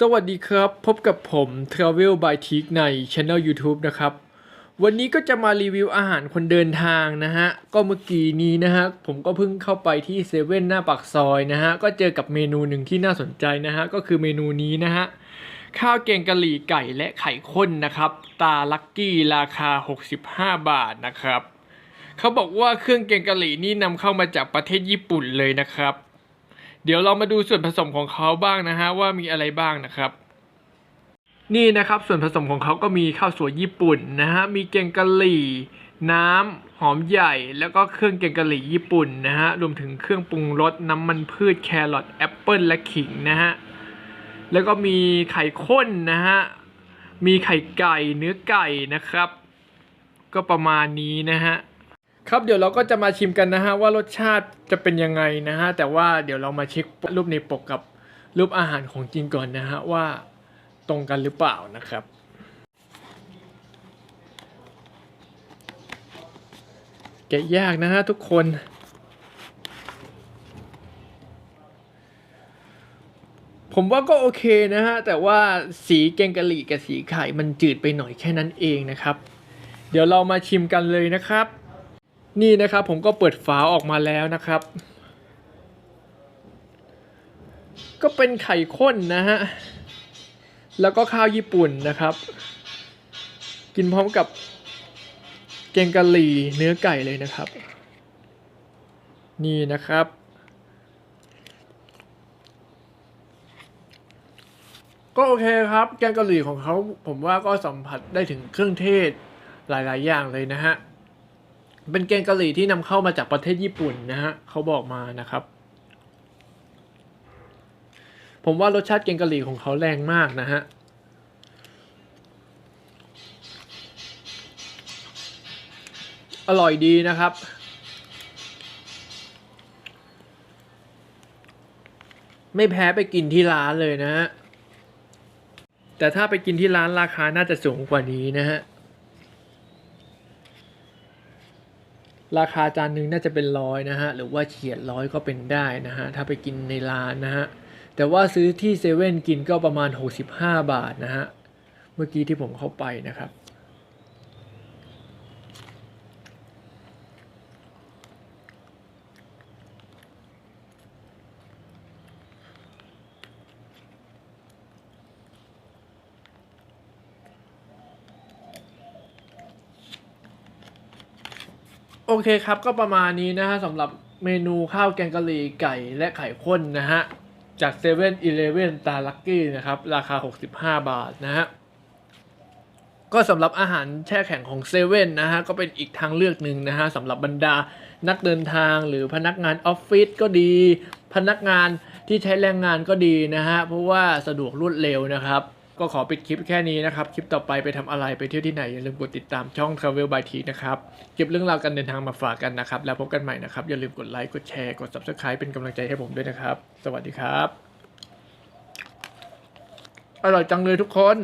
สวัสดีครับ พบกับผม Travel by t i k ใน Channel YouTube นะครับ วันนี้ก็จะมารีวิวอาหารคนเดินทางนะฮะ ก็เมื่อกี้นี้นะฮะ ผมก็เพิ่งเข้าไปที่เซเว่นหน้าปากซอยนะฮะ ก็เจอกับเมนูหนึ่งที่น่าสนใจนะฮะ ก็คือเมนูนี้นะฮะ ข้าวแกงกะหรี่ไก่และไข่ข้นนะครับ ตาลักกี้ราคา 65 บาทนะครับ เขาบอกว่าเครื่องแกงกะหรี่นี่นำเข้ามาจากประเทศญี่ปุ่นเลยนะครับ เดี๋ยวเรามาดูส่วนผสมของเขาบ้างนะฮะว่ามีอะไรบ้างนะครับ นี่นะครับส่วนผสมของเขาก็มีข้าวสวยญี่ปุ่นนะฮะมีแกงกะหรี่ น้ำหอมใหญ่แล้วก็เครื่องแกงกะหรี่ญี่ปุ่นนะฮะรวมถึงเครื่องปรุงรสน้ำมันพืชแครอทแอปเปิลและขิงนะฮะแล้วก็มีไข่ข้นนะฮะมีไข่ไก่เนื้อไก่นะครับ ก็ประมาณนี้นะฮะ ครับเดี๋ยวเราก็จะมาชิมกันนะฮะว่ารสชาติจะเป็นยังไงนะฮะแต่ว่าเดี๋ยวเรามาเช็ครูปในปกกับรูปอาหารของจริงก่อนนะฮะว่าตรงกันหรือเปล่านะครับ แกะยากนะฮะทุกคนผมว่าก็โอเคนะฮะ แต่ว่าสีแกงกะหรี่กับสีไข่มันจืดไปหน่อยแค่นั้นเองนะครับ เดี๋ยวเรามาชิมกันเลยนะครับ นี่นะครับผมก็เปิดฝาออกมาแล้วนะครับ ก็เป็นไข่ข้นนะฮะ แล้วก็ข้าวญี่ปุ่นนะครับ กินพร้อมกับแกงกะหรี่เนื้อไก่เลยนะครับ นี่นะครับ ก็โอเคครับ แกงกะหรี่ของเขาผมว่าก็สัมผัสได้ถึงเครื่องเทศหลาย ๆ อย่างเลยนะฮะ เป็นแกงกะหรี่ที่นำเข้ามาจากประเทศญี่ปุ่นนะฮะเขาบอกมานะครับ ผมว่ารสชาติแกงกะหรี่ของเขาแรงมากนะฮะอร่อยดีนะครับ ไม่แพ้ไปกินที่ร้านเลยนะฮะแต่ถ้าไปกินที่ร้านราคาน่าจะสูงกว่านี้นะฮะ ราคาจานหนึ่งน่าจะเป็นร้อยนะฮะหรือว่าเฉียดร้อยก็เป็นได้นะฮะถ้าไปกินในร้านนะฮะแต่ว่าซื้อที่เซเว่นกินก็ประมาณ 65 บาทนะฮะเมื่อกี้ที่ผมเข้าไปนะครับ โอเคครับก็ประมาณนี้นะฮะสำหรับเมนูข้าวแกงกะหรี่ไก่และไข่ข้นนะฮะ จาก7 e เ e ่ e อตาลักกี้นะครับ ราคา 65 บาทนะฮะ ก็สำหรับอาหารแช่แข็งของเซเว่นนะฮะ ก็เป็นอีกทางเลือกหนึ่งนะฮะสำหรับบรรดานักเดินทางหรือพนักงานออฟฟิศก็ดี พนักงานที่ใช้แรงงานก็ดีนะฮะ เพราะว่าสะดวกรวดเร็วนะครับ ก็ขอปิดคลิปแค่นี้นะครับ คลิปต่อไปไปทำอะไรไปเที่ยวที่ไหน อย่าลืมกดติดตามช่อง Travel by T นะครับเก็บเรื่องราวการเดินทางมาฝากกันนะครับ แล้วพบกันใหม่นะครับ อย่าลืมกดไลค์กดแชร์กด Subscribe เป็นกำลังใจให้ผมด้วยนะครับ สวัสดีครับ อร่อยจังเลยทุกคน